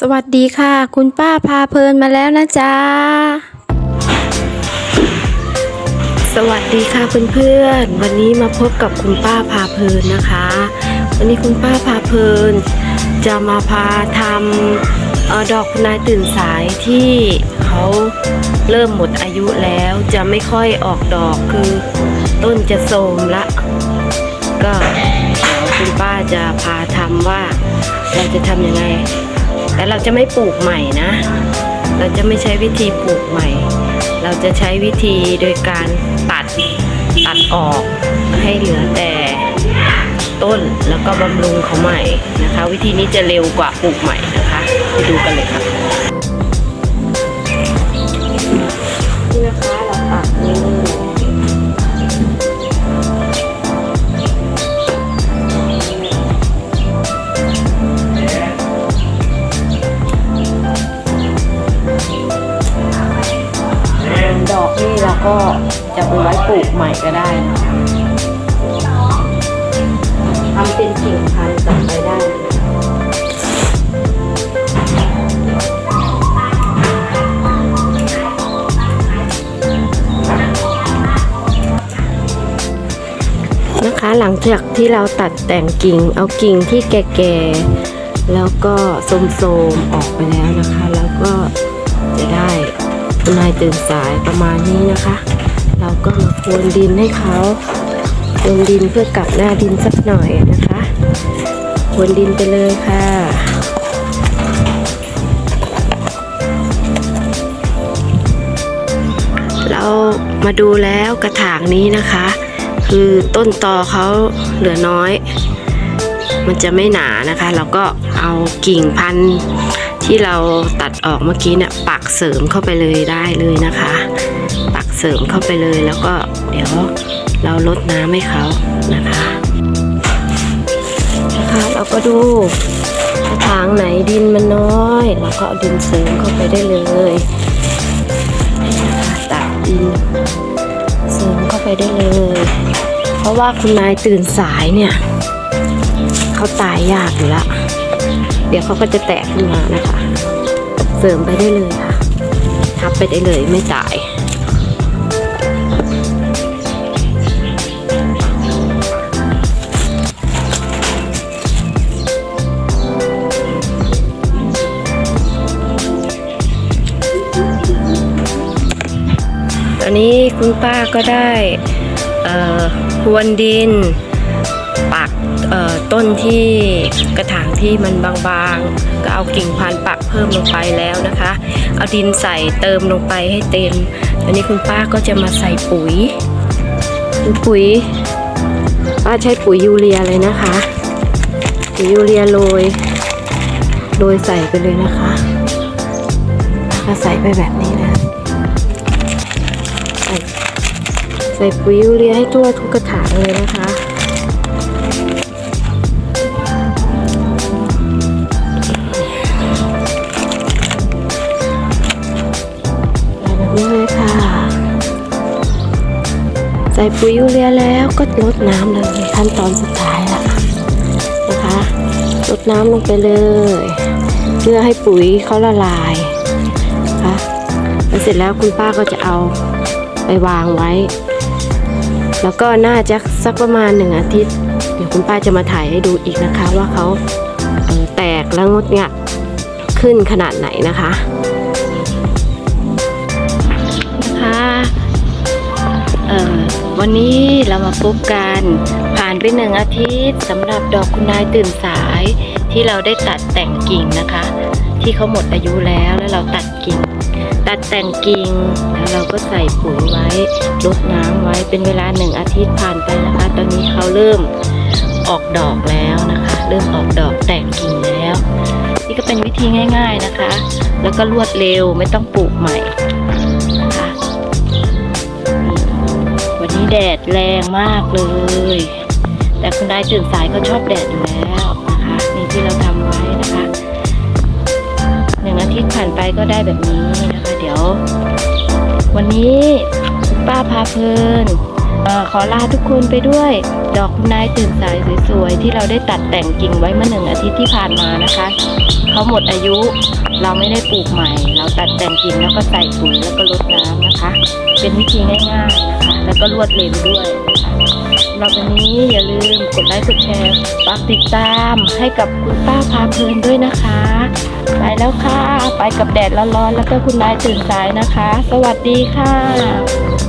สวัสดีค่ะ คุณป้าพาเพลินมาแล้วนะจ๊ะ สวัสดีค่ะเพื่อนๆ วันนี้มาพบกับคุณป้าพาเพลินนะคะ วันนี้คุณป้าพาเพลิน จะมาพาทำเอ่อดอกคุณนายตื่นสายที่เขาเริ่มหมดอายุแล้วจะไม่ค่อยออกดอกคือต้นจะโทรมละ ก็เดี๋ยวคุณป้าจะพาทำว่าเราจะทำยังไง แต่เราจะไม่ปลูกใหม่นะ เราจะไม่ใช้วิธีปลูกใหม่ เราจะใช้วิธีโดยการตัดตัดออกให้เหลือแต่ต้นแล้วก็บำรุงเขาใหม่นะคะ วิธีนี้จะเร็วกว่าปลูกใหม่นะคะ ไปดูกันเลยค่ะ ก็จะไปไว้ปลูกใหม่ก็ได้นะคะทำเป็นกิ่งพันธุ์ต่อไปได้นะคะหลังจากที่เราตัดแต่งกิ่งเอากิ่งที่แก่ๆแล้วก็โสมๆออกไปแล้วนะคะ แล้วก็ ตื่นสายประมาณนี้นะคะ เราก็มาพรวนดินให้เขาพรวนดินเพื่อกลับหน้าดินสักหน่อยนะคะพรวนดินไปเลยค่ะเรามาดูแล้วกระถางนี้นะคะ คือต้นตอเขาเหลือน้อย มันจะไม่หนานะคะ เราก็เอากิ่งพันธุ์ ที่เราตัดออกเมื่อกี้เนี่ยปักเสริมเข้าไปเลยได้เลยนะคะ ปักเสริมเข้าไปเลยแล้วก็เดี๋ยวเราลดน้ำให้เขานะคะนะคะเราก็ดูกระถางไหนดินมันน้อยเราก็เอาดินเสริมเข้าไปได้เลยตักดินเสริมเข้าไปได้เลย เพราะว่าคุณนายตื่นสายเนี่ยเขาตายยากอยู่แล้ว เดี๋ยวเขาก็จะแตกขึ้นมานะคะ เสริมไปได้เลยค่ะ ทับไปได้เลยไม่จ่ายตอนนี้คุณป้าก็ได้พรวนดิน ปักต้นที่กระถางที่มันบางๆ ก็เอากิ่งพันปักเพิ่มลงไปแล้วนะคะ เอาดินใส่เติมลงไปให้เต็มตอนนี้คุณป้าก็จะมาใส่ปุ๋ยคือปุ๋ยป้าใช้ปุ๋ยยูเรียเลยนะคะปุ๋ยยูเรียโรยโรยใส่ไปเลยนะคะก็ใส่ไปแบบนี้นะใส่ปุ๋ยยูเรียให้ทั่วทุกกระถางเลยนะคะ ส่ปุ๋ยยูเรียแล้วก็ลดน้ำเลยขั้นตอนสุดท้ายละนะคะลดน้ำลงไปเลย เพื่อให้ปุ๋ยเขาละลายนะคะเสร็จแล้วคุณป้าก็จะเอาไปวางไว้ แล้วก็น่าจะสักประมาณหนึ่งอาทิตย์เดี๋ยวคุณป้าจะมาถ่ายให้ดูอีกนะคะว่าเขาแตกแล้วงดงะขึ้นขนาดไหนนะคะ วันนี้เรามาพบกัน ผ่านไปหนึ่งอาทิตย์สำหรับดอกคุณนายตื่นสายที่เราได้ตัดแต่งกิ่งนะคะ ที่เขาหมดอายุแล้วแล้วเราตัดกิ่ง ตัดแต่งกิ่งแล้วเราก็ใส่ปุ๋ยไว้รดน้ำไว้เป็นเวลาหนึ่งอาทิตย์ผ่านไปนะคะ ตอนนี้เขาเริ่มออกดอกแล้วนะคะ เริ่มออกดอกแตกกิ่งแล้ว นี่ก็เป็นวิธีง่าย ๆนะคะ แล้วก็รวดเร็วไม่ต้องปลูกใหม่ แดดแรงมากเลย แต่คุณนายตื่นสายก็ชอบแดดอยู่แล้วนะคะนี่ที่เราทำไว้นะคะหนึ่งอาทิตย์ผ่านไปก็ได้แบบนี้นะคะ เดี๋ยว วันนี้ป้าพาเพลินอขอลาทุกคนไปด้วย ดอกคุณนายตื่นสายสวยๆที่เราได้ตัดแต่งกิ่งไว้เมื่อหนึ่งอาทิตย์ที่ผ่านมานะคะเขาหมดอายุเราไม่ได้ปลูกใหม่ เราตัดแต่งกิ่งแล้วก็ใส่ปุ๋ยแล้วก็รดน้ำนะคะ เป็นวิธีง่ายๆนะคะ ก็รวดเร็วด้วยนะคะสำหรับวันนี้อย่าลืมกดไลค์กดแชร์ฝากติดตามให้กับคุณป้าพาเพลินด้วยนะคะ ไปแล้วค่ะ ไปกับแดดร้อนๆแล้วก็คุณนายตื่นสายนะคะ สวัสดีค่ะ